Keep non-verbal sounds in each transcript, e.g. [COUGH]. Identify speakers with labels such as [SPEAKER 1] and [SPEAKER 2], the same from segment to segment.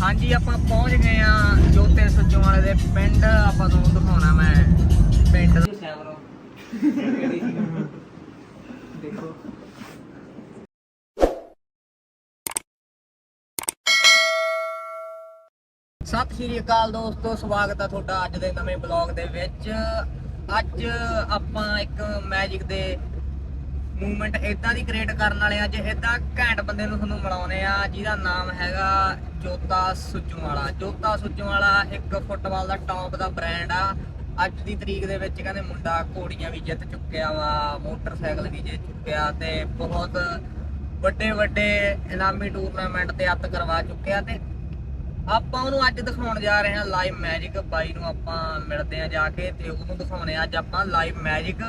[SPEAKER 1] ਹਾਂਜੀ, ਆਪਾਂ ਪਹੁੰਚ ਗਏ ਆ ਜੋਤੇ ਸੱਜੋਂ ਵਾਲੇ ਦੇ ਪਿੰਡ। ਆਪਾਂ ਤੁਹਾਨੂੰ ਦਿਖਾਉਣਾ ਮੈਂ ਪਿੰਡ ਦਾ। ਸੈਵਰੋ ਦੇਖੋ ਸਤਿ ਸ਼੍ਰੀ ਅਕਾਲ ਦੋਸਤੋ, ਸਵਾਗਤ ਹੈ ਤੁਹਾਡਾ ਅੱਜ ਦੇ ਨਵੇਂ ਬਲੌਗ ਦੇ ਵਿੱਚ। ਅੱਜ ਆਪਾਂ ਇੱਕ ਮੈਜਿਕ ਦੇ ਮੂਵਮੈਂਟ ਇਦਾਂ ਦੀ ਕ੍ਰੀਏਟ ਕਰਨ ਵਾਲੇ ਆ ਅੱਜ ਇਦਾਂ ਘੈਂਟ ਬੰਦੇ ਨੂੰ ਤੁਹਾਨੂੰ ਮਿਲਾਉਣੇ ਆ, ਜਿਹਦਾ ਨਾਮ ਹੈਗਾ ਜੋਤਾ ਸੁੱਜੂ ਜੋਤਾ ਸੁੱਜੂ ਇੱਕ ਫੁੱਟਬਾਲ ਦਾ ਟੌਪ ਦਾ ਬ੍ਰਾਂਡ ਆ। ਅੱਜ ਦੀ ਤਰੀਕ ਦੇ ਵਿੱਚ ਕਹਿੰਦੇ ਮੁੰਡਾ ਘੋੜੀਆਂ ਵੀ ਜਿੱਤ ਚੁੱਕਿਆ ਵਾ, ਮੋਟਰਸਾਈਕਲ ਵੀ ਜਿੱਤ ਚੁੱਕਿਆ ਤੇ ਬਹੁਤ ਵੱਡੇ ਵੱਡੇ ਇਨਾਮੀ ਟੂਰਨਾਮੈਂਟ ਤੇ ਅੱਤ ਕਰਵਾ ਚੁੱਕਿਆ ਤੇ ਆਪਾਂ ਉਹਨੂੰ ਅੱਜ ਦਿਖਾਉਣ ਜਾ ਰਹੇ ਹਾਂ ਲਾਈਵ ਮੈਜਿਕ ਬਾਈ ਨੂੰ ਆਪਾਂ ਮਿਲਦੇ ਆ ਜਾ ਕੇ ਤੇ ਉਹਨੂੰ ਦਿਖਾਉਣੇ ਆ ਅੱਜ ਆਪਾਂ ਲਾਈਵ ਮੈਜਿਕ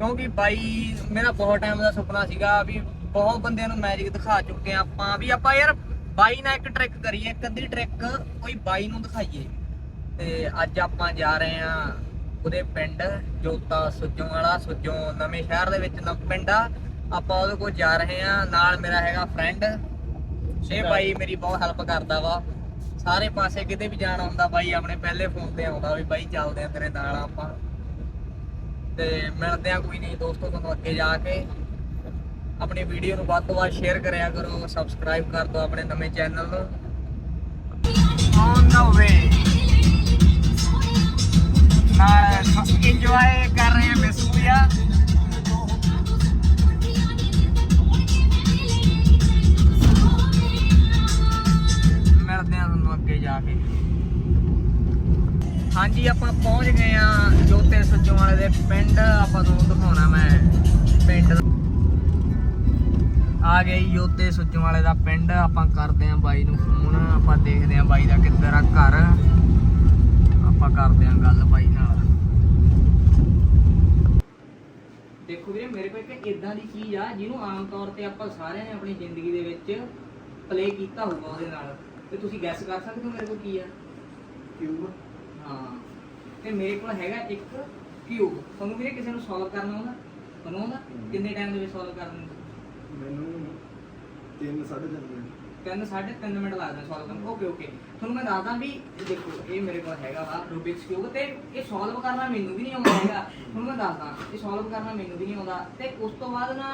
[SPEAKER 1] ਕਿਉਂਕਿ ਬਾਈ, ਮੇਰਾ ਬਹੁਤ ਟਾਈਮ ਦਾ ਸੁਪਨਾ ਸੀਗਾ ਵੀ ਬਹੁਤ ਬੰਦਿਆਂ ਨੂੰ ਮੈਜਿਕ ਦਿਖਾ ਚੁੱਕੇ ਆ ਆਪਾਂ, ਵੀ ਆਪਾਂ ਯਾਰ ਬਾਈ ਨਾਲ ਇੱਕ ਟ੍ਰਿਕ ਕਰੀਏ, ਇੱਕ ਅੱਧੀ ਟ੍ਰਿਕ ਕੋਈ ਬਾਈ ਨੂੰ ਦਿਖਾਈਏ। ਤੇ ਅੱਜ ਆਪਾਂ ਜਾ ਰਹੇ ਆ ਉਹਦੇ ਪਿੰਡ, ਜੋਤਾ ਸੁੱਜੋਂ ਵਾਲਾ ਸੁੱਜੋਂ ਨਵੇਂ ਸ਼ਹਿਰ ਦੇ ਵਿੱਚ ਨ ਪਿੰਡ ਆ। ਆਪਾਂ ਉਹਦੇ ਕੋਲ ਜਾ ਰਹੇ ਆ ਨਾਲ ਮੇਰਾ ਹੈਗਾ ਫਰੈਂਡ ਇਹ ਬਾਈ ਮੇਰੀ ਬਹੁਤ ਹੈਲਪ ਕਰਦਾ ਵਾ। ਸਾਰੇ ਪਾਸੇ ਕਿਤੇ ਵੀ ਜਾਣਾ ਹੁੰਦਾ ਬਾਈ, ਆਪਣੇ ਪਹਿਲੇ ਫੋਨ ਤੇ ਆਉਂਦਾ ਵੀ ਬਾਈ ਚੱਲਦੇ ਆ ਤੇਰੇ ਨਾਲ ਆਪਾਂ। ਤੇ ਮਿਲਦੇ ਆ ਕੋਈ ਨਹੀਂ ਦੋਸਤੋ ਤੁਹਾਨੂੰ ਅੱਗੇ ਜਾ ਕੇ। ਆਪਣੀ ਵੀਡੀਓ ਨੂੰ ਵੱਧ ਤੋਂ ਵੱਧ ਸ਼ੇਅਰ ਕਰਿਆ ਕਰੋ ਸਬਸਕ੍ਰਾਈਬ ਕਰ ਦਿਓ ਆਪਣੇ ਨਵੇਂ ਚੈਨਲ ਨੂੰ। ਔਨ ਦਾ ਵੇ ਨਾਲ ਇੰਜੋਏ ਕਰ ਰਹੇ ਹਾਂ ਮਿਸੂਆ ਮਿਲਦੇ ਆ ਤੁਹਾਨੂੰ ਅੱਗੇ ਜਾ ਕੇ। ਹਾਂਜੀ, ਆਪਾਂ ਪਹੁੰਚ ਗਏ ਆ ਜੋਤੇ ਸੱਜੋਂ ਵਾਲੇ ਦੇ ਪਿੰਡ। ਆਪਾਂ ਤੁਹਾਨੂੰ ਦਿਖਾਉਣਾ ਮੈਂ ਪਿੰਡ ਆ ਗਏ ਜੋਤੇ ਸੱਜੋਂ ਵਾਲੇ ਦਾ ਪਿੰਡ। ਆਪਾਂ ਕਰਦੇ ਆ ਬਾਈ ਨੂੰ ਫੋਨ। ਆਪਾਂ ਦੇਖਦੇ ਆ ਬਾਈ ਦਾ ਕਿੱਧਰ ਆ ਘਰ। ਆਪਾਂ ਕਰਦੇ ਆ ਗੱਲ ਬਾਈ ਨਾਲ। ਦੇਖੋ ਵੀਰੇ, ਮੇਰੇ ਕੋਲ ਇੱਕ ਇਦਾਂ ਦੀ ਚੀਜ਼ ਆ, ਜਿਹਨੂੰ ਆਮ ਤੌਰ ਤੇ ਆਪਾਂ ਸਾਰਿਆਂ ਨੇ ਆਪਣੀ ਜ਼ਿੰਦਗੀ ਦੇ ਵਿੱਚ ਪਲੇ ਕੀਤਾ ਹੋਊਗਾ ਉਹਦੇ ਨਾਲ। ਤੇ ਤੁਸੀਂ ਗੈਸ ਕਰ ਸਕਦੇ ਹੋ ਮੇਰੇ ਕੋਲ ਕੀ ਆ?
[SPEAKER 2] ਕਿਊਬ
[SPEAKER 1] ਹਾਂ। ਤੇ ਮੇਰੇ ਕੋਲ ਹੈਗਾ ਇੱਕ ਕਿਊਬ ਤੁਹਾਨੂੰ ਵੀਰੇ ਕਿਸੇ ਨੂੰ ਸੋਲਵ ਕਰਨਾ ਆਉਂਦਾ? ਤੁਹਾਨੂੰ ਆਉਂਦਾ? ਕਿੰਨੇ ਟਾਈਮ ਦੇ ਵਿੱਚ ਸੋਲਵ ਕਰਨ ਨੂੰ
[SPEAKER 2] ਮੈਨੂੰ 3 3.5 ਮਿੰਟ।
[SPEAKER 1] ਤਿੰਨ ਸਾਢੇ ਤਿੰਨ ਮਿੰਟ ਲੱਗਦੇ ਸੋਲਵ ਕਰਨ। ਓਕੇ ਓਕੇ ਤੁਹਾਨੂੰ ਮੈਂ ਦੱਸਦਾ ਵੀ ਦੇਖੋ ਇਹ ਮੇਰੇ ਕੋਲ ਹੈਗਾ ਵਾ ਰੂਬਿਕਸ ਕਿਊਬ ਤੇ ਇਹ ਸੋਲਵ ਕਰਨਾ ਮੈਨੂੰ ਵੀ ਨਹੀਂ ਆਉਂਦਾ ਹੈਗਾ। ਤੁਹਾਨੂੰ ਮੈਂ ਦੱਸਦਾ ਇਹ ਸੋਲਵ ਕਰਨਾ ਮੈਨੂੰ ਵੀ ਨਹੀਂ ਆਉਂਦਾ। ਤੇ ਉਸ ਤੋਂ ਬਾਅਦ ਨਾ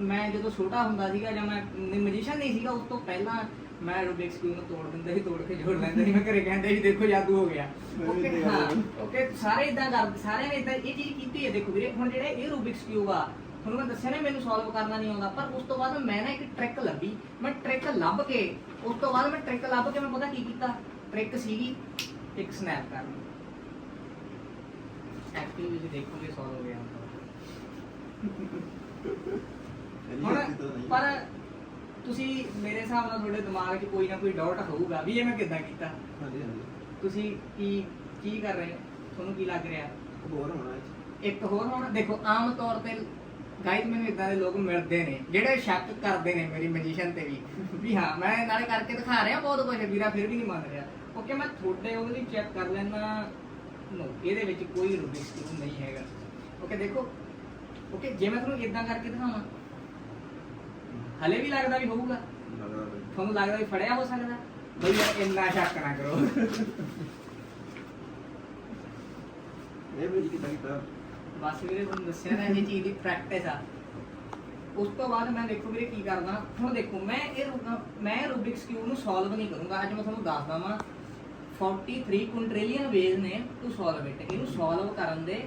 [SPEAKER 1] ਮੈਂ ਜਦੋਂ ਛੋਟਾ ਹੁੰਦਾ ਸੀਗਾ ਜਾਂ ਮੈਂ ਮੈਜੀਸ਼ੀਅਨ ਨਹੀਂ ਸੀਗਾ ਉਸ ਤੋਂ ਪਹਿਲਾਂ ਮੈਂ ਰੂਬਿਕਸ ਕਿਊਬ ਨੂੰ ਤੋੜ ਦਿੰਦਾ ਸੀ ਤੋੜ ਕੇ ਜੋੜ ਲੈਂਦਾ ਸੀ। ਮੈਂ ਘਰੇ ਕਹਿੰਦੇ ਸੀ ਦੇਖੋ ਜਾਦੂ ਹੋ ਗਿਆ। ਓਕੇ ਹਾਂ। ਓਕੇ ਸਾਰੇ ਇਦਾਂ ਕਰਦੇ ਸਾਰਿਆਂ ਨੇ ਇਦਾਂ ਇਹ ਚੀਜ਼ ਕੀਤੀ ਹੈ। ਦੇਖੋ ਵੀਰੇ ਹੁਣ ਜਿਹੜਾ ਇਹ ਰੂਬਿਕਸ ਕਿਊਬ ਆ ਤੁਹਾਨੂੰ ਮੈਂ ਦੱਸਿਆ ਨਾ ਮੈਨੂੰ ਸੋਲਵ ਕਰਨਾ ਨਹੀਂ ਆਉਂਦਾ ਪਰ ਉਸ ਤੋਂ ਬਾਅਦ ਮੈਂ ਨਾ ਇੱਕ ਟ੍ਰਿਕ ਲੱਭੀ। ਮੈਂ ਟ੍ਰਿਕ ਲੱਭ ਕੇ ਉਸ ਤੋਂ ਬਾਅਦ ਮੈਂ ਟ੍ਰਿਕ ਲੱਭ ਕੇ ਮੈਂ ਪਤਾ ਕੀ ਕੀਤਾ? ਟ੍ਰਿਕ ਸੀਗੀ ਇੱਕ ਸਨੈਪ ਕਰਨੀ ਐਕਟਿਵ ਵਿੱਚ ਦੇਖੋਗੇ ਸੋਲਵ ਹੋ ਗਿਆ। [LAUGHS] ਹੁਣ ਪਰ ਤੁਸੀਂ ਮੇਰੇ ਹਿਸਾਬ ਨਾਲ ਤੁਹਾਡੇ ਦਿਮਾਗ 'ਚ ਕੋਈ ਨਾ ਕੋਈ ਡਾਊਟ ਹੋਊਗਾ ਵੀ ਇਹ ਮੈਂ ਕਿੱਦਾਂ ਕੀਤਾ।
[SPEAKER 2] ਹਾਂਜੀ ਹਾਂਜੀ।
[SPEAKER 1] ਤੁਸੀਂ ਕੀ ਕੀ ਕਰ ਰਹੇ ਹੋ? ਤੁਹਾਨੂੰ ਕੀ ਲੱਗ ਰਿਹਾ?
[SPEAKER 2] ਹੋਰ ਹੋਣਾ ਇਹ 'ਚ।
[SPEAKER 1] ਇੱਕ ਹੋਰ ਹੁਣ? ਦੇਖੋ ਆਮ ਤੌਰ ਤੇ ਗਾਈਡ ਮੈਨੂੰ ਇਦਾਂ ਦੇ ਲੋਕ ਮਿਲਦੇ ਨੇ ਜਿਹੜੇ ਸ਼ੱਕ ਕਰਦੇ ਨੇ ਮੇਰੀ ਮੈਜੀਸ਼ੀਅਨ ਤੇ ਵੀ ਵੀ ਹਾਂ ਮੈਂ ਨਾਲੇ ਕਰਕੇ ਦਿਖਾ ਰਿਹਾ ਬਹੁਤ ਕੁਝ ਵੀਰਾ ਫਿਰ ਵੀ ਨਹੀਂ ਮੰਨ ਰਿਹਾ। ਓਕੇ ਮੈਂ ਤੁਹਾਡੇ ਉਹਦੇ ਲਈ ਚੈੱਕ ਕਰ ਲੈਣਾ ਨੋ ਇਹਦੇ ਵਿੱਚ ਕੋਈ ਰੂਬਿਕਸ ਕਿਊਬ ਨਹੀਂ ਹੈਗਾ। ਓਕੇ ਦੇਖੋ ਓਕੇ ਜੇ ਮੈਂ ਤੁਹਾਨੂੰ ਇਦਾਂ ਕਰਕੇ ਦਿਖਾਵਾਂ ਹਲੇ ਵੀ ਲੱਗਦਾ ਵੀ ਹੋਊਗਾ। ਤੁਹਾਨੂੰ ਲੱਗਦਾ ਵੀ ਫੜਿਆ ਹੋ ਸਕਦਾ। ਬਈ ਯਾਰ ਇੰਨਾ ਸ਼ੱਕ ਨਾ ਕਰੋ।
[SPEAKER 2] ਇਹ ਵੀ ਕਿਦਾਂ ਕੀਤਾ
[SPEAKER 1] ਬਸ ਵੀਰੇ ਤੁਹਾਨੂੰ ਦੱਸਿਆ ਨਾ ਇਹ ਚੀਜ਼ ਦੀ ਪ੍ਰੈਕਟਿਸ ਆ। ਉਸ ਤੋਂ ਬਾਅਦ ਮੈਂ ਦੇਖੋ ਵੀਰੇ ਕੀ ਕਰਦਾ ਹੁਣ ਦੇਖੋ ਮੈਂ ਇਹ ਮੈਂ ਰੂਬਿਕਸ ਕਿਊਬ ਨੂੰ ਸੋਲਵ ਨਹੀਂ ਕਰੂੰਗਾ। ਅੱਜ ਮੈਂ ਤੁਹਾਨੂੰ ਦੱਸਦਾ ਵਾਂ 43 ਕੁਇੰਟ੍ਰਿਲੀਅਨ ਵੇਜ਼ ਨੇ ਟੂ ਸੋਲਵ ਇਟ ਇਹਨੂੰ ਸੋਲਵ ਕਰਨ ਦੇ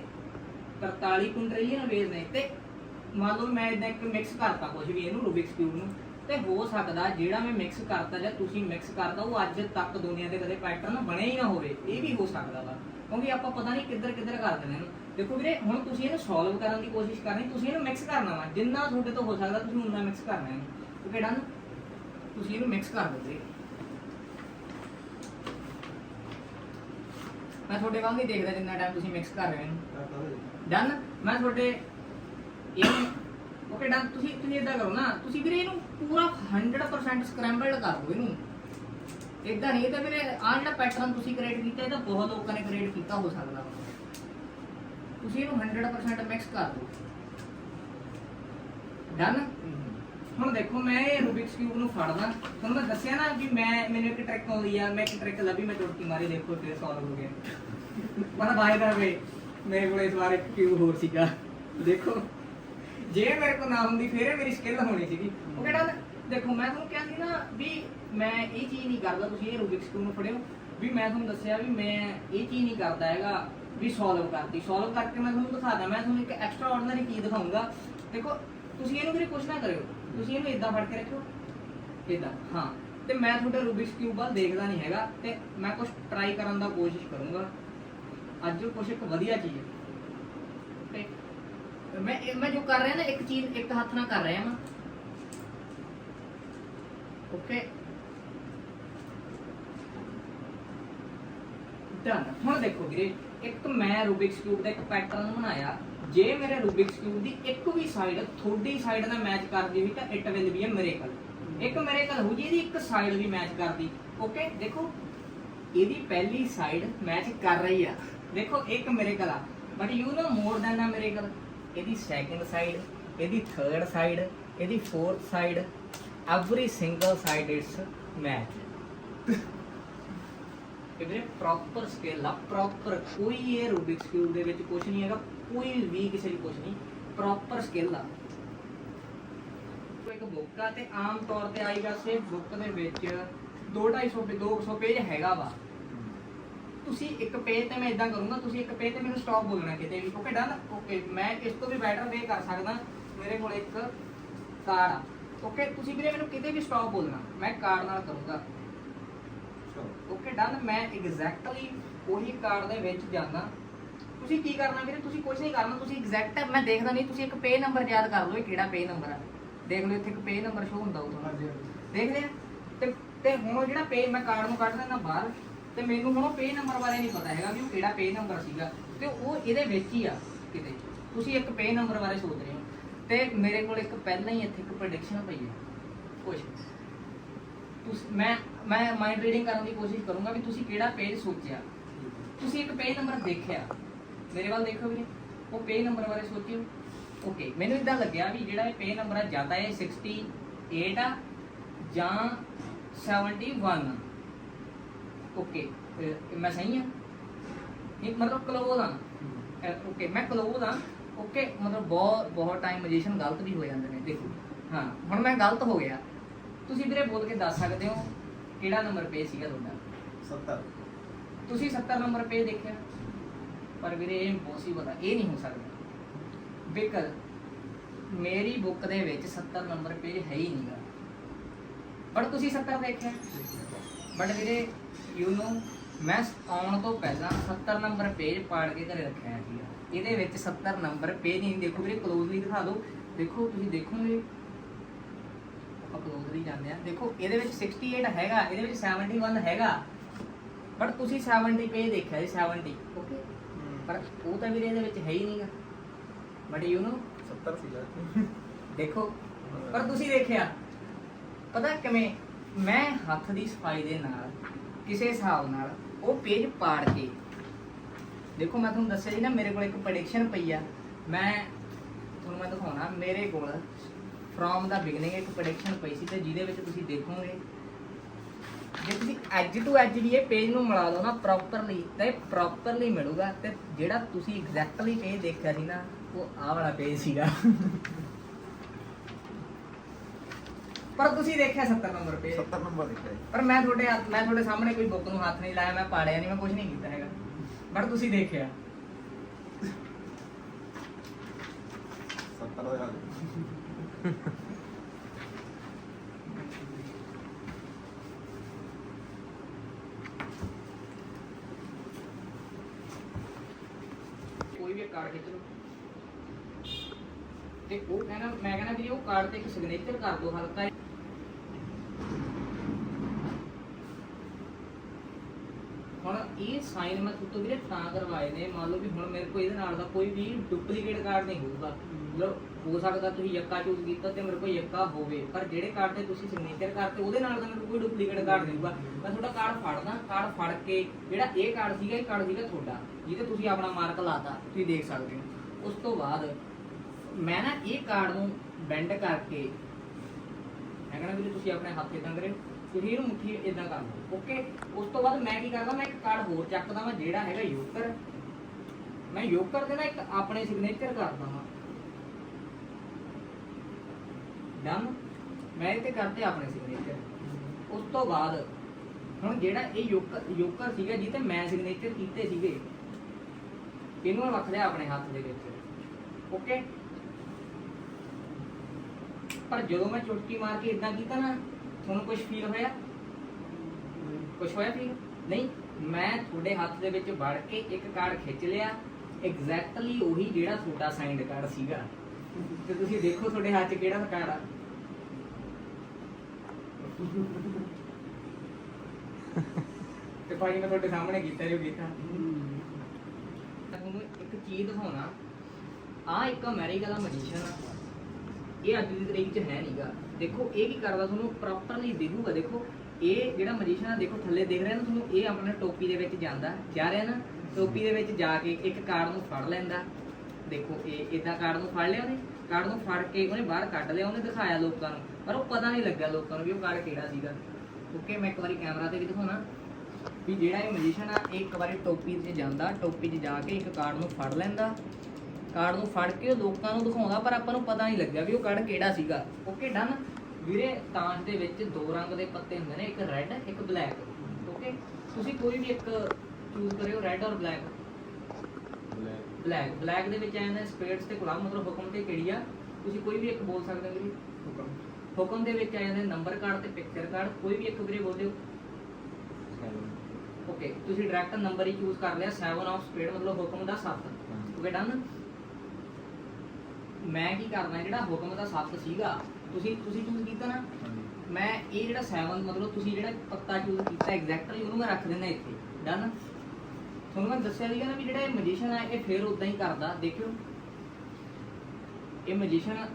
[SPEAKER 1] 43 ਕੁਇੰਟ੍ਰਿਲੀਅਨ ਵੇਜ਼ ਨੇ। ਤੇ ਮੰਨ ਲਓ ਮੈਂ ਇਦਾਂ ਇੱਕ ਮਿਕਸ ਕਰਤਾ ਕੁਝ ਵੀ ਇਹਨੂੰ ਰੂਬਿਕਸ ਕਿਊਬ ਨੂੰ ਤੇ ਹੋ ਸਕਦਾ ਜਿਹੜਾ ਮੈਂ ਮਿਕਸ ਕਰਤਾ ਜਾਂ ਤੁਸੀਂ ਮਿਕਸ ਕਰਤਾ ਉਹ ਅੱਜ ਤੱਕ ਦੁਨੀਆ ਤੇ ਕਦੇ ਪੈਟਰਨ ਬਣਿਆ ਹੀ ਨਾ ਹੋਵੇ। ਇਹ ਵੀ ਹੋ ਸਕਦਾ ਵਾ ਕਿਉਂਕਿ ਆਪਾਂ ਪਤਾ ਨਹੀਂ ਕਿੱਧਰ ਕਿੱਧਰ ਕਰ ਦਿੰਦੇ ਇਹਨੂੰ ਦੇਖੋ ਵੀਰੇ ਹੁਣ ਤੁਸੀਂ ਇਹਨੂੰ ਸੋਲਵ ਕਰਨ ਦੀ ਕੋਸ਼ਿਸ਼ ਕਰਨੀ ਤੁਸੀਂ ਇਹਨੂੰ ਮਿਕਸ ਕਰਨਾ ਵਾ। ਜਿੰਨਾ ਤੁਹਾਡੇ ਤੋਂ ਹੋ ਸਕਦਾ ਤੁਸੀਂ ਉਨਾ ਮਿਕਸ ਕਰਨਾ ਇਹਨੂੰ। ਓਕੇ ਡਨ ਤੁਸੀਂ ਇਹਨੂੰ ਮਿਕਸ ਕਰ ਦਿਓ ਮੈਂ ਤੁਹਾਡੇ ਵੱਲ ਨਹੀਂ ਦੇਖਦਾ ਜਿੰਨਾ ਟਾਈਮ ਤੁਸੀਂ ਮਿਕਸ ਕਰ ਰਹੇ ਹੋ ਡਨ ਮੈਂ ਤੁਹਾਡੇ ਇਹ ਓਕੇ ਡਨ ਤੁਸੀਂ ਤੁਸੀਂ ਇਦਾਂ ਕਰੋ ਨਾ ਤੁਸੀਂ ਵੀਰੇ ਇਹਨੂੰ ਪੂਰਾ 100% ਸਕ੍ਰੈਂਬਲਡ ਕਰ ਦਿਓ ਇਹਨੂੰ। ਇਦਾਂ ਨਹੀਂ ਇਹ ਤਾਂ ਵੀਰੇ ਆਹ ਜਿਹੜਾ ਪੈਟਰਨ ਤੁਸੀਂ ਕ੍ਰੀਏਟ ਕੀਤਾ ਇਹ ਤਾਂ ਬਹੁਤ ਲੋਕਾਂ ਨੇ ਕ੍ਰੀਏਟ ਕੀਤਾ ਹੋ ਸਕਦਾ। ਤੁਸੀਂ ਇਹਨੂੰ 100% ਮਿਕਸ ਕਰ ਦਿਓ। ਡਨ ਹੁਣ ਦੇਖੋ ਮੈਂ ਇਹ ਰੂਬਿਕਸ ਕਿਊਬ ਨੂੰ ਫੜਦਾ। ਤੁਹਾਨੂੰ ਮੈਂ ਦੱਸਿਆ ਨਾ ਕਿ ਮੈਂ ਮੈਨੂੰ ਇੱਕ ਟ੍ਰਿਕ ਆਉਂਦੀ ਆ ਮੈਂ ਇੱਕ ਟ੍ਰਿਕ ਲੱਭੀ ਮੈਂ ਚੁਟਕੀ ਮਾਰੀ ਦੇਖੋ ਫਿਰ ਸੋਲਵ ਹੋ ਗਿਆ। ਮਨ ਬਾਈ ਦਾ ਵੇ ਮੇਰੇ ਕੋਲ ਇਸ ਵਾਰ ਇੱਕ ਕਿਊਬ ਹੋਰ ਸੀਗਾ। ਦੇਖੋ। ਜੇ ਮੇਰੇ ਕੋਲ ਨਾ ਹੁੰਦੀ ਫਿਰ ਇਹ ਮੇਰੀ ਸਕਿੱਲ ਹੋਣੀ ਸੀਗੀ। ਉਹ ਕਹਿੰਦਾ ਦੇਖੋ ਮੈਂ ਤੁਹਾਨੂੰ ਕਿਹਾ ਸੀ ਨਾ ਵੀ ਮੈਂ ਇਹ ਚੀਜ਼ ਨਹੀਂ ਕਰਦਾ ਤੁਸੀਂ ਇਹ ਰੂਬਿਕਸ ਕਿਊਬ ਨੂੰ ਫੜਿਓ। ਵੀ ਮੈਂ ਤੁਹਾਨੂੰ ਦੱਸਿਆ ਵੀ ਮੈਂ ਇਹ ਚੀਜ਼ ਨਹੀਂ ਕਰਦਾ ਹੈਗਾ ਵੀ ਸੋਲਵ ਕਰਦੀ। ਸੋਲਵ ਕਰਕੇ ਮੈਂ ਤੁਹਾਨੂੰ ਦਿਖਾਦਾ ਮੈਂ ਤੁਹਾਨੂੰ ਇੱਕ ਐਕਸਟਰਾ ਆਰਡੀਨਰੀ ਕੀ ਦਿਖਾਉਂਗਾ ਦੇਖੋ ਤੁਸੀਂ ਇਹਨੂੰ ਵੀ ਕੁਝ ਨਾ ਕਰਿਓ। ਤੁਸੀਂ ਇਹਨੂੰ ਇਦਾਂ ਫੜ ਕੇ ਰੱਖਿਓ। ਇਦਾਂ ਹਾਂ। ਤੇ ਮੈਂ ਤੁਹਾਡੇ ਰੂਬਿਕਸ ਕਿਊਬ ਵੱਲ ਦੇਖਦਾ ਨਹੀਂ ਹੈਗਾ। ਤੇ ਮੈਂ ਕੁਝ ਟਰਾਈ ਕਰਨ ਦਾ ਕੋਸ਼ਿਸ਼ ਕਰੂੰਗਾ। ਅੱਜ ਕੁਝ ਇੱਕ ਵਧੀਆ ਚੀਜ਼ ਹੈ। ਤੇ ਮੈਂ ਮੈਂ ਜੋ ਕਰ ਰਿਹਾ ਨਾ, ਇੱਕ ਚੀਜ਼ ਇੱਕ ਹੱਥ ਨਾਲ ਕਰ ਰਿਹਾ ਮੈਂ। ਓਕੇ ਡਨ ਹੁਣ ਦੇਖੋ ਵੀਰੇ, ਇੱਕ ਮੈਂ ਰੂਬਿਕਸ ਕਿਊਬ ਦਾ ਇੱਕ ਪੈਟਰਨ ਬਣਾਇਆ। ਜੇ ਮੇਰੇ ਰੂਬਿਕਸ ਕਿਊਬ ਦੀ ਇੱਕ ਵੀ ਸਾਈਡ ਥੋੜੀ ਸਾਈਡ ਨਾਲ ਮੈਚ ਕਰਦੀ ਹੋਈ ਤਾਂ it will be a miracle ਇੱਕ ਮਿਰੇਕਲ ਹੋ ਜੀ ਇਹਦੀ ਇੱਕ ਸਾਈਡ ਵੀ ਮੈਚ ਕਰਦੀ। ਓਕੇ ਦੇਖੋ, ਇਹਦੀ ਪਹਿਲੀ ਸਾਈਡ ਮੈਚ ਕਰ ਰਹੀ ਆ। ਦੇਖੋ, ਇੱਕ ਮਿਰੇਕਲ ਆ। But you know more than a miracle ਇਹਦੀ ਸੈਕਿੰਡ ਸਾਈਡ ਇਹਦੀ ਥਰਡ ਸਾਈਡ ਇਹਦੀ fourth side every single side it's match ਇਹਦੇ ਪ੍ਰੋਪਰ ਸਕੇਲ ਆ ਪ੍ਰੋਪਰ ਕੋਈ ਇਹ ਰੂਬਿਕਸ ਕਿਊਬ ਦੇ ਵਿੱਚ ਕੁਝ ਨਹੀਂ ਹੈਗਾ, ਕੋਈ ਵੀ ਕਿਸੇ ਦੀ ਕੁਝ ਨਹੀਂ ਪ੍ਰੋਪਰ ਸਕੇਲ ਆ। ਇੱਕ ਬੁੱਕ ਆ ਤੇ ਆਮ ਤੌਰ ਤੇ ਆਈ ਵੈਸੇ ਬੁੱਕ ਦੇ ਵਿੱਚ 2-250 ਪੇ 200 ਪੇਜ ਹੈਗਾ ਵਾ। ਤੁਸੀਂ ਇੱਕ ਪੇਜ ਤੇ ਮੈਂ ਇਦਾਂ ਕਰੂੰਗਾ ਤੁਸੀਂ ਇੱਕ ਪੇਜ ਤੇ ਮੈਨੂੰ ਸਟਾਪ ਬੋਲਣਾ ਕਿਤੇ ਵੀ। ਓਕੇ ਡਨ ਓਕੇ ਮੈਂ ਇਸ ਤੋਂ ਵੀ ਬੈਟਰ ਵੇ ਕਰ ਸਕਦਾ ਮੇਰੇ ਕੋਲ ਇੱਕ ਕਾਰਡ ਆ। ਓਕੇ ਤੁਸੀਂ ਵੀਰੇ ਮੈਨੂੰ ਕਿਤੇ ਵੀ ਸਟਾਪ ਬੋਲਣਾ ਮੈਂ ਕਾਰਡ ਨਾਲ ਕਰੂੰਗਾ। ਓਕੇ ਡਨ ਮੈਂ ਐਗਜ਼ੈਕਟਲੀ ਉਹੀ ਕਾਰਡ ਦੇ ਵਿੱਚ ਜਾਣਾ ਤੁਸੀਂ ਕੀ ਕਰਨਾ ਵੀਰੇ? ਤੁਸੀਂ ਕੁਝ ਨਹੀਂ ਕਰਨਾ ਤੁਸੀਂ ਐਗਜ਼ੈਕਟ ਮੈਂ ਦੇਖਦਾ ਨਹੀਂ ਤੁਸੀਂ ਇੱਕ ਪੇਜ ਨੰਬਰ ਯਾਦ ਕਰ ਲਓ ਇਹ ਕਿਹੜਾ ਪੇਜ ਨੰਬਰ ਆ। ਦੇਖ ਲਓ ਇੱਥੇ ਇੱਕ ਪੇਜ ਨੰਬਰ ਸ਼ੋ ਹੁੰਦਾ ਉਹ ਤੁਹਾਨੂੰ ਦੇਖ ਲਿਆ? ਤੇ ਤੇ ਹੁਣ ਉਹ ਜਿਹੜਾ ਪੇਜ ਮੈਂ ਕਾਰਡ ਨੂੰ ਕੱਢ ਦਿੰਦਾ ਬਾਹਰ ਤੇ ਮੈਨੂੰ ਹੁਣ ਉਹ ਪੇ ਨੰਬਰ ਬਾਰੇ ਨਹੀਂ ਪਤਾ ਹੈਗਾ ਵੀ ਉਹ ਕਿਹੜਾ ਪੇਜ ਨੰਬਰ ਸੀਗਾ। ਤੇ ਉਹ ਇਹਦੇ ਵਿੱਚ ਹੀ ਆ ਕਿਤੇ। ਤੁਸੀਂ ਇੱਕ ਪੇ ਨੰਬਰ ਬਾਰੇ ਸੋਚ ਰਹੇ ਹੋ। ਤੇ ਮੇਰੇ ਕੋਲ ਇੱਕ ਪਹਿਲਾਂ ਹੀ ਇੱਥੇ ਇੱਕ ਪ੍ਰੈਡਿਕਸ਼ਨ ਪਈ ਹੈ। ਕੁਝ ਤੁਸੀਂ, ਮੈਂ ਮੈਂ ਮਾਈਂਡ ਰੀਡਿੰਗ ਕਰਨ ਦੀ ਕੋਸ਼ਿਸ਼ ਕਰੂੰਗਾ ਵੀ ਤੁਸੀਂ ਕਿਹੜਾ ਪੇਜ ਸੋਚਿਆ। ਤੁਸੀਂ ਇੱਕ ਪੇਜ ਨੰਬਰ ਦੇਖਿਆ। ਮੇਰੇ ਵੱਲ ਦੇਖੋ ਵੀਰੇ। ਉਹ ਪੇਜ ਨੰਬਰ ਬਾਰੇ ਸੋਚਿਓ। ਓਕੇ ਮੈਨੂੰ ਇਦਾਂ ਲੱਗਿਆ ਵੀ ਜਿਹੜਾ ਇਹ ਪੇਜ ਨੰਬਰ ਆ ਜਾਂਦਾ ਇਹ 68 ਆ ਜਾਂ 71 ਮੈਂ ਸਹੀ ਆ ਇਹ ਮਤਲਬ ਕਲੋਜ਼ ਆ ਓਕੇ ਮੈਂ ਕਲੋਜ਼ ਆ ਓਕੇ ਮਤਲਬ ਬਹੁਤ ਬਹੁਤ ਟਾਈਮ ਮੈਜੀਸ਼ੀਅਨ ਗਲਤ ਵੀ ਹੋ ਜਾਂਦੇ ਨੇ ਦੇਖੋ। ਹਾਂ ਹੁਣ ਮੈਂ ਗਲਤ ਹੋ ਗਿਆ। ਤੁਸੀਂ ਵੀਰੇ ਬੋਲ ਕੇ ਦੱਸ ਸਕਦੇ ਹੋ ਕਿਹੜਾ ਨੰਬਰ ਪੇਜ ਸੀਗਾ ਤੁਹਾਡਾ?
[SPEAKER 2] 70
[SPEAKER 1] ਤੁਸੀਂ 70 ਨੰਬਰ ਪੇਜ ਦੇਖਿਆ? ਪਰ ਵੀਰੇ ਇਹ ਇੰਪੋਸੀਬਲ ਆ ਇਹ ਨਹੀਂ ਹੋ ਸਕਦਾ। ਬਿਕਲ ਮੇਰੀ ਬੁੱਕ ਦੇ ਵਿੱਚ 70 ਨੰਬਰ ਪੇਜ ਹੈ ਹੀ ਨਹੀਂਗਾ। ਬਟ ਤੁਸੀਂ 70 ਦੇਖਿਆ। ਬਟ ਵੀਰੇ ਯੂ نو ਮੈਂ ਆਉਣ ਤੋਂ ਪਹਿਲਾਂ 70 ਨੰਬਰ ਪੇਜ ਪਾੜ ਕੇ ਘਰੇ ਰੱਖਿਆ ਸੀਗਾ ਇਹਦੇ ਵਿੱਚ 70 ਨੰਬਰ ਪੇਜ ਨਹੀਂ ਦੇਖੋ ਵੀਰੇ ਕਲੋਜ਼ਲੀ ਦਿਖਾ ਦਿਓ ਦੇਖੋ ਤੁਸੀਂ ਦੇਖੋਗੇ ਆਪਾਂ ਕਲੋਜ਼ਲੀ ਜਾਂਦੇ ਆ ਦੇਖੋ ਇਹਦੇ ਵਿੱਚ 68 ਹੈਗਾ ਇਹਦੇ ਵਿੱਚ 71 ਹੈਗਾ ਬਟ ਤੁਸੀਂ 70 ਪੇਜ ਦੇਖਿਆ ਜੀ 70 ਓਕੇ ਪਰ ਉਹ ਤਾਂ ਵੀਰੇ ਇਹਦੇ ਵਿੱਚ ਹੈ ਹੀ ਨਹੀਂਗਾ ਬਟ ਯੂ نو
[SPEAKER 2] 70 ਸੀਗਾ
[SPEAKER 1] ਦੇਖੋ ਪਰ ਤੁਸੀਂ ਦੇਖਿਆ ਪਤਾ ਕਿਵੇਂ ਮੈਂ ਹੱਥ ਦੀ ਸਫ਼ਾਈ ਦੇ ਨਾਲ, ਕਿਸੇ ਹਿਸਾਬ ਨਾਲ ਉਹ ਪੇਜ ਪਾੜ ਕੇ। ਦੇਖੋ, ਮੈਂ ਤੁਹਾਨੂੰ ਦੱਸਿਆ ਜੀ ਨਾ, ਮੇਰੇ ਕੋਲ ਇੱਕ ਪ੍ਰੈਡਿਕਸ਼ਨ ਪਈ ਆ। ਮੈਂ ਤੁਹਾਨੂੰ ਮੈਂ ਦਿਖਾਉਣਾ, ਮੇਰੇ ਕੋਲ ਫਰੋਮ ਦਾ ਬਿਗਨਿੰਗ ਇੱਕ ਪ੍ਰੈਡਿਕਸ਼ਨ ਪਈ ਸੀ ਤੇ ਜਿਹਦੇ ਵਿੱਚ ਤੁਸੀਂ ਦੇਖੋਗੇ, ਜੇ ਤੁਸੀਂ ਐਜ ਟੂ ਐਜ ਵੀ ਇਹ ਪੇਜ ਨੂੰ ਮਿਲਾ ਲਓ ਨਾ ਪ੍ਰੋਪਰਲੀ ਤਾਂ ਇਹ ਪ੍ਰੋਪਰਲੀ ਮਿਲੂਗਾ। ਤੇ ਜਿਹੜਾ ਤੁਸੀਂ ਐਗਜ਼ੈਕਟਲੀ ਪੇਜ ਦੇਖਿਆ ਸੀ ਨਾ, ਉਹ ਆਹ ਵਾਲਾ ਪੇਜ ਸੀਗਾ। ਪਰ ਤੁਸੀਂ ਦੇਖਿਆ 70 ਨੰਬਰ ਪੇਜ?
[SPEAKER 2] 70 ਨੰਬਰ ਲਿਖਿਆ ਹੈ
[SPEAKER 1] ਪਰ ਮੈਂ ਤੁਹਾਡੇ ਹੱਥ ਮੈਂ ਤੁਹਾਡੇ ਸਾਹਮਣੇ ਕੋਈ ਬੁੱਕ ਨੂੰ ਹੱਥ ਨਹੀਂ ਲਾਇਆ ਮੈਂ ਪਾੜਿਆ ਨਹੀਂ ਮੈਂ ਕੁਝ ਨਹੀਂ ਕੀਤਾ ਹੈਗਾ। ਬਟ ਤੁਸੀਂ ਦੇਖਿਆ।
[SPEAKER 2] 70 ਦਾ ਯਾਦ।
[SPEAKER 1] ਕੋਈ ਵੀ ਕਾਰਡ ਖਿੱਚ ਲਓ। ਤੇ ਉਹ ਕਹਿੰਦਾ ਮੈਂ ਕਹਿੰਦਾ ਵੀ ਉਹ ਕਾਰਡ ਤੇ ਇੱਕ ਸਿਗਨੇਚਰ ਕਰ ਦਿਓ ਹਲਕਾ ਜਿਹਾ। ਹੁਣ ਇਹ ਸਾਈਨ ਮੈਂ ਤੁਹਾਡੇ ਤੋਂ ਵੀਰੇ ਤਾਂ ਕਰਵਾਏ ਨੇ? ਮੰਨ ਲਓ ਵੀ ਹੁਣ ਮੇਰੇ ਕੋਲ ਇਹਦੇ ਨਾਲ ਦਾ ਕੋਈ ਵੀ ਡੁਪਲੀਕੇਟ ਕਾਰਡ ਨਹੀਂ ਹੋਊਗਾ। ਮਤਲਬ ਹੋ ਸਕਦਾ ਤੁਸੀਂ ਯੱਕਾ ਚੂਜ਼ ਕੀਤਾ ਤੇ ਮੇਰੇ ਕੋਲ ਯੱਕਾ ਹੋਵੇ, ਪਰ ਜਿਹੜੇ ਕਾਰਡ ਤੇ ਤੁਸੀਂ ਸਿਗਨੇਚਰ ਕਰਤੇ ਉਹਦੇ ਨਾਲ ਤਾਂ ਮੇਰੇ ਕੋਈ ਡੁਪਲੀਕੇਟ ਕਾਰਡ ਨਹੀਂ ਹੋਊਗਾ। ਮੈਂ ਤੁਹਾਡਾ ਕਾਰਡ ਫੜਦਾ ਕਾਰਡ ਫੜ ਕੇ ਜਿਹੜਾ ਇਹ ਕਾਰਡ ਸੀਗਾ, ਇਹ ਕਾਰਡ ਸੀਗਾ ਤੁਹਾਡਾ, ਜਿਹਦੇ ਤੁਸੀਂ ਆਪਣਾ ਮਾਰਕ ਲਾਤਾ, ਤੁਸੀਂ ਦੇਖ ਸਕਦੇ ਹੋ। ਉਸ ਤੋਂ ਬਾਅਦ ਮੈਂ ਨਾ ਇਹ ਕਾਰਡ ਨੂੰ ਬੈਂਡ ਕਰਕੇ, ਮੈਂ ਕਹਿੰਦਾ ਵੀ ਤੁਸੀਂ ਆਪਣੇ ਹੱਥ ਇਦਾਂ ਕਰਿਓ। ਤੁਸੀਂ ਇਹਨੂੰ ਮੁੱਠੀ ਇਦਾਂ ਕਰ ਲਓ ਓਕੇ ਉਸ ਤੋਂ ਬਾਅਦ ਮੈਂ ਕੀ ਕਰਦਾ, ਮੈਂ ਇੱਕ ਕਾਰਡ ਹੋਰ ਚੱਕਦਾ ਮੈਂ ਜਿਹੜਾ ਹੈਗਾ ਯੋਕਰ। ਮੈਂ ਯੋਕਰ ਦੇ ਨਾ ਇੱਕ ਆਪਣੇ ਸਿਗਨੇਚਰ ਕਰਦਾ ਹਾਂ ਡਨ ਮੈਂ ਤੇ ਕਰਤੇ ਆਪਣੇ ਸਿਗਨੇਚਰ ਉਸ ਤੋਂ ਬਾਅਦ, ਹੁਣ ਜਿਹੜਾ ਇਹ ਯੋਕਰ ਯੋਕਰ ਸੀਗਾ ਜਿਹਤੇ ਮੈਂ ਸਿਗਨੇਚਰ ਕੀਤੇ ਸੀਗੇ, ਇਹਨੂੰ ਰੱਖ ਲਿਆ ਆਪਣੇ ਹੱਥ ਦੇ ਵਿੱਚ ਓਕੇ ਪਰ ਜਦੋਂ ਮੈਂ ਚੁਟਕੀ ਮਾਰ ਕੇ ਇਦਾਂ ਕੀਤਾ ਨਾ ਤੁਹਾਨੂੰ ਕੁਝ ਫੀਲ ਹੋਇਆ? ਕੁਝ ਹੋਇਆ ਫੀਲ ਨਹੀਂ, ਮੈਂ ਤੁਹਾਡੇ ਹੱਥ ਦੇ ਵਿੱਚ ਵੜ ਕੇ ਇੱਕ ਕਾਰਡ ਖਿੱਚ ਲਿਆ। ਐਗਜ਼ੈਕਟਲੀ ਉਹੀ ਜਿਹੜਾ ਤੁਹਾਡਾ ਸਾਈਨਡ ਕਾਰਡ ਸੀਗਾ। ਤੇ ਤੁਸੀਂ ਦੇਖੋ ਤੁਹਾਡੇ ਹੱਥ 'ਚ ਕਿਹੜਾ ਕਾਰਡ ਆ। ਤੇ ਭਾਈ ਮੈਂ ਤੁਹਾਡੇ ਸਾਹਮਣੇ ਕੀਤਾ ਜੋ ਕੀਤਾ। ਤੁਹਾਨੂੰ ਇੱਕ ਚੀਜ਼ ਦਿਖਾਉਣਾ। ਆ ਇੱਕ ਅਮਰੀਕਾ ਦਾ ਮੈਜੀਸ਼ੀਅਨ ਆ। ਇਹ ਅੱਜ ਦੀ ਤਰੀਕ 'ਚ ਹੈ ਨਹੀਂਗਾ ਦੇਖੋ, ਇਹ ਕੀ ਕਰਦਾ ਤੁਹਾਨੂੰ ਪ੍ਰੋਪਰਲੀ ਦਿਖੂਗਾ। ਦੇਖੋ, ਇਹ ਜਿਹੜਾ ਮੈਜੀਸ਼ੀਅਨ ਆ, ਦੇਖੋ, ਥੱਲੇ ਦੇਖ ਰਿਹਾ ਨਾ ਤੁਹਾਨੂੰ, ਇਹ ਆਪਣੇ ਟੋਪੀ ਦੇ ਵਿੱਚ ਜਾਂਦਾ। ਜਾ ਰਿਹਾ ਨਾ, ਟੋਪੀ ਦੇ ਵਿੱਚ ਜਾ ਕੇ ਇੱਕ ਕਾਰਡ ਨੂੰ ਫੜ ਲੈਂਦਾ। ਦੇਖੋ, ਇਹ ਇਦਾਂ ਕਾਰਡ ਨੂੰ ਫੜ ਲਿਆ ਉਹਨੇ। ਕਾਰਡ ਨੂੰ ਫੜ ਕੇ ਉਹਨੇ ਬਾਹਰ ਕੱਢ ਲਿਆ, ਉਹਨੇ ਦਿਖਾਇਆ ਲੋਕਾਂ ਨੂੰ। ਪਰ ਉਹ ਪਤਾ ਨਹੀਂ ਲੱਗਾ ਲੋਕਾਂ ਨੂੰ ਵੀ ਉਹ ਕਾਰਡ ਕਿਹੜਾ ਸੀਗਾ। ਓਕੇ ਮੈਂ ਇੱਕ ਵਾਰੀ ਕੈਮਰਾ ਤੇ ਵੀ ਦਿਖਾਉਣਾ। ਵੀ ਜਿਹੜਾ ਇਹ ਮੈਜੀਸ਼ੀਅਨ ਆ, ਇਹ ਇੱਕ ਵਾਰੀ ਟੋਪੀ 'ਚ ਜਾਂਦਾ, ਟੋਪੀ 'ਚ ਜਾ ਕੇ ਇੱਕ ਕਾਰਡ ਨੂੰ ਫੜ ਲੈਂਦਾ। ਕਾਰਡ ਨੂੰ ਫੜ ਕੇ ਉਹ ਲੋਕਾਂ ਨੂੰ ਦਿਖਾਉਂਦਾ ਪਰ ਆਪਾਂ ਨੂੰ ਪਤਾ ਨਹੀਂ ਲੱਗਿਆ ਵੀ ਉਹ ਕਾਰਡ ਕਿਹੜਾ ਸੀਗਾ। Okay done. ਵੀਰੇ ਤਾਂਜ ਦੇ ਵਿੱਚ ਦੋ ਰੰਗ ਦੇ ਪੱਤੇ ਹੁੰਦੇ ਨੇ ਇੱਕ ਰੈੱਡ ਇੱਕ ਬਲੈਕ ਓਕੇ? ਤੁਸੀਂ ਕੋਈ ਵੀ ਇੱਕ ਚੂਜ਼ ਕਰਿਓ ਰੈੱਡ ਔਰ ਬਲੈਕ ਬਲੈਕ ਬਲੈਕ ਦੇ ਵਿੱਚ ਆਉਂਦਾ ਸਪੇਡਸ ਤੇ ਗੁਲਾਮ ਮਤਲਬ ਹੁਕਮ ਤੇ ਕਿਹੜੀ ਆ? ਤੁਸੀਂ ਕੋਈ ਵੀ ਇੱਕ ਬੋਲ ਸਕਦੇ ਹੋ ਵੀਰੇ? ਹੁਕਮ। ਹੁਕਮ ਦੇ ਵਿੱਚ ਆ ਜਾਂਦੇ ਨੰਬਰ ਕਾਰਡ ਤੇ ਪਿਕਚਰ ਕਾਰਡ ਕੋਈ ਵੀ ਇੱਕ ਵੀਰੇ ਬੋਲ ਦਿਓ। ਓਕੇ ਤੁਸੀਂ ਡਾਇਰੈਕਟ ਨੰਬਰ ਹੀ ਚੂਜ਼ ਕਰ ਲਿਆ 7 ਆਫ ਸਪੇਡ ਮਤਲਬ ਹੁਕਮ ਦਾ 7 ਓਕੇ ਡਨ। ਮੈਂ ਕੀ ਕਰਨਾ ਜਿਹੜਾ ਹੁਕਮ ਦਾ 7 ਸੀਗਾ ਤੁਸੀਂ ਤੁਸੀਂ ਚੂਜ਼ ਕੀਤਾ ਨਾ? ਮੈਂ ਇਹ ਜਿਹੜਾ 7 ਮਤਲਬ ਤੁਸੀਂ ਜਿਹੜਾ ਪੱਤਾ ਚੂਜ਼ ਕੀਤਾ ਐਗਜ਼ੈਕਟਲੀ ਉਹਨੂੰ ਮੈਂ ਰੱਖ ਦਿੰਦਾ ਇੱਥੇ। ਡਨ ਤੁਹਾਨੂੰ ਮੈਂ ਦੱਸਿਆ ਸੀਗਾ ਨਾ ਵੀ ਜਿਹੜਾ ਇਹ ਮੈਜੀਸ਼ੀਅਨ ਆ ਇਹ ਫੇਰ ਉਦਾਂ ਹੀ ਕਰਦਾ ਦੇਖਿਓ। ਇਹ ਮੈਜੀਸ਼ੀਅਨ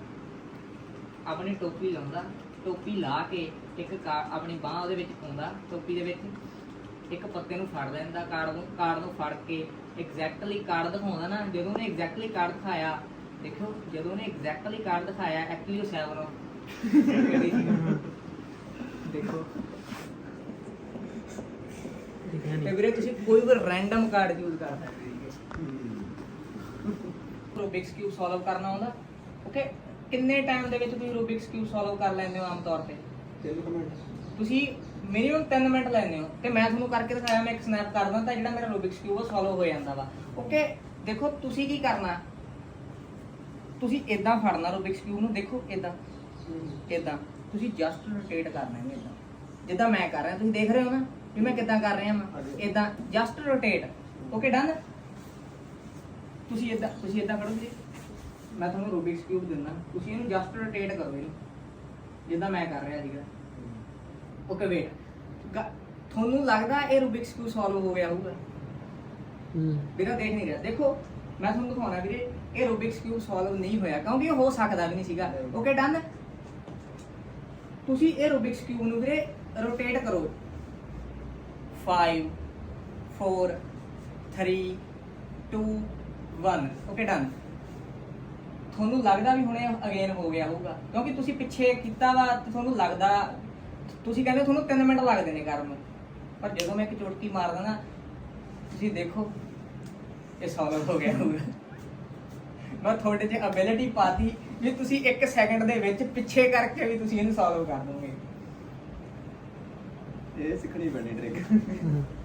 [SPEAKER 1] ਆਪਣੀ ਟੋਪੀ ਲਾਉਂਦਾ ਟੋਪੀ ਲਾ ਕੇ ਇੱਕ ਆਪਣੀ ਬਾਹ ਉਹਦੇ ਵਿੱਚ ਪਾਉਂਦਾ ਟੋਪੀ ਦੇ ਵਿੱਚ। ਇੱਕ ਪੱਤੇ ਨੂੰ ਫੜ ਲੈਂਦਾ ਕਾਰਡ ਨੂੰ ਕਾਰਡ ਨੂੰ ਫੜ ਕੇ ਐਗਜ਼ੈਕਟਲੀ ਕਾਰਡ ਦਿਖਾਉਂਦਾ ਨਾ ਜਦੋਂ ਉਹਨੇ ਐਗਜ਼ੈਕਟਲੀ ਕਾਰਡ ਦਿਖਾਇਆ ਦੇਖੋ ਜਦੋਂ ਉਹਨੇ ਐਗਜ਼ੈਕਟਲੀ ਕਾਰਡ ਦਿਖਾਇਆ ਐਕਚੁਅਲੀ ਉਹ 7 ਦੇਖੋ। ਤੇ ਵੀਰੇ ਤੁਸੀਂ ਕੋਈ ਵੀ ਰੈਂਡਮ ਕਾਰਡ ਯੂਜ਼ ਕਰ ਸਕਦੇ ਹੋ ਰੂਬਿਕਸ ਕਿਊਬ ਸੋਲਵ ਕਰਨਾ ਹੁੰਦਾ। ਓਕੇ ਕਿੰਨੇ ਟਾਈਮ ਦੇ ਵਿੱਚ ਤੁਸੀਂ ਰੂਬਿਕਸ ਕਿਊਬ ਸੋਲਵ ਕਰ ਲੈਂਦੇ ਹੋ ਆਮ ਤੌਰ ਤੇ? ਤੁਸੀਂ ਮਿਨੀਮਮ 3 ਮਿੰਟ ਲੈਂਦੇ ਹੋ। ਤੇ ਮੈਂ ਤੁਹਾਨੂੰ ਕਰਕੇ ਦਿਖਾਇਆ ਮੈਂ ਇੱਕ ਸਨੈਪ ਕਰਦਾ ਤਾਂ ਜਿਹੜਾ ਮੇਰਾ ਰੂਬਿਕਸ ਕਿਊਬ ਉਹ ਸੋਲਵ ਹੋ ਜਾਂਦਾ ਵਾ। ਓਕੇ ਦੇਖੋ ਤੁਸੀਂ ਕੀ ਕਰਨਾ? ਤੁਸੀਂ ਇਦਾਂ ਫੜਨਾ ਰੂਬਿਕਸ ਕਿਊਬ ਨੂੰ ਦੇਖੋ ਇਦਾਂ ਇਦਾਂ ਤੁਸੀਂ ਜਸਟ ਰੋਟੇਟ ਕਰਨਾ ਹੈ ਇਦਾਂ ਜਿੱਦਾਂ ਮੈਂ ਕਰ ਰਿਹਾ ਤੁਸੀਂ ਦੇਖ ਰਹੇ ਹੋ ਨਾ ਵੀ ਮੈਂ ਕਿੱਦਾਂ ਕਰ ਰਿਹਾ ਮੈਂ ਇਦਾਂ ਜਸਟ ਰੋਟੇਟ ਓਕੇ ਡਨ ਤੁਸੀਂ ਇਦਾਂ ਤੁਸੀਂ ਇਦਾਂ ਕਰੋ ਜੀ। ਮੈਂ ਤੁਹਾਨੂੰ ਰੂਬਿਕਸ ਕਿਊਬ ਦਿੰਦਾ। ਤੁਸੀਂ ਇਹਨੂੰ ਜਸਟ ਰੋਟੇਟ ਕਰੋ ਇਹਨੂੰ। ਜਿੱਦਾਂ ਮੈਂ ਕਰ ਰਿਹਾ ਸੀਗਾ। ਓਕੇ ਵੇਟ ਤੁਹਾਨੂੰ ਲੱਗਦਾ ਇਹ ਰੂਬਿਕਸ ਕਿਊਬ ਸੋਲਵ ਹੋ ਗਿਆ ਹੋਊਗਾ? ਵੀਰਾ ਦੇਖ ਨਹੀਂ ਰਿਹਾ। ਦੇਖੋ ਮੈਂ ਤੁਹਾਨੂੰ ਦਿਖਾਉਣਾ ਵੀਰੇ ਇਹ ਰੂਬਿਕਸ ਕਿਊਬ ਸੋਲਵ ਨਹੀਂ ਹੋਇਆ, ਕਿਉਂਕਿ ਇਹ ਹੋ ਸਕਦਾ ਵੀ ਨਹੀਂ ਸੀਗਾ। ਓਕੇ ਡਨ ਤੁਸੀਂ ਇਹ ਰੂਬਿਕਸ ਕਿਊਬ ਨੂੰ ਵੀਰੇ ਰੋਟੇਟ ਕਰੋ। 5 4 3 2 1 ਓਕੇ ਡਨ ਤੁਹਾਨੂੰ ਲੱਗਦਾ ਵੀ ਹੁਣੇ ਅਗੇਨ ਹੋ ਗਿਆ ਹੋਊਗਾ, ਕਿਉਂਕਿ ਤੁਸੀਂ ਪਿੱਛੇ ਕੀਤਾ ਵਾ ਤੁਹਾਨੂੰ ਲੱਗਦਾ, ਤੁਸੀਂ ਕਹਿੰਦੇ ਤੁਹਾਨੂੰ 3 ਮਿੰਟ ਲੱਗਦੇ ਨੇ ਕਰਨ ਨੂੰ। ਪਰ ਜਦੋਂ ਮੈਂ ਇੱਕ ਚੁਟਕੀ ਮਾਰਦਾ ਨਾ, ਤੁਸੀਂ ਦੇਖੋ, ਇਹ ਸੋਲਵ ਹੋ ਗਿਆ ਹੋਊਗਾ। ਮੈਂ ਤੁਹਾਡੇ 'ਚ ਅਬਿਲਿਟੀ ਪਾਤੀ ਵੀ ਤੁਸੀਂ 1 ਸੈਕਿੰਡ ਦੇ ਵਿੱਚ ਪਿੱਛੇ ਕਰਕੇ ਵੀ ਤੁਸੀਂ ਇਹਨੂੰ ਸੋਲਵ ਕਰ ਦੋਗੇ।
[SPEAKER 2] ਇਹ ਸਿੱਖਣੀ ਪੈਣੀ ਟ੍ਰਿਕ [LAUGHS]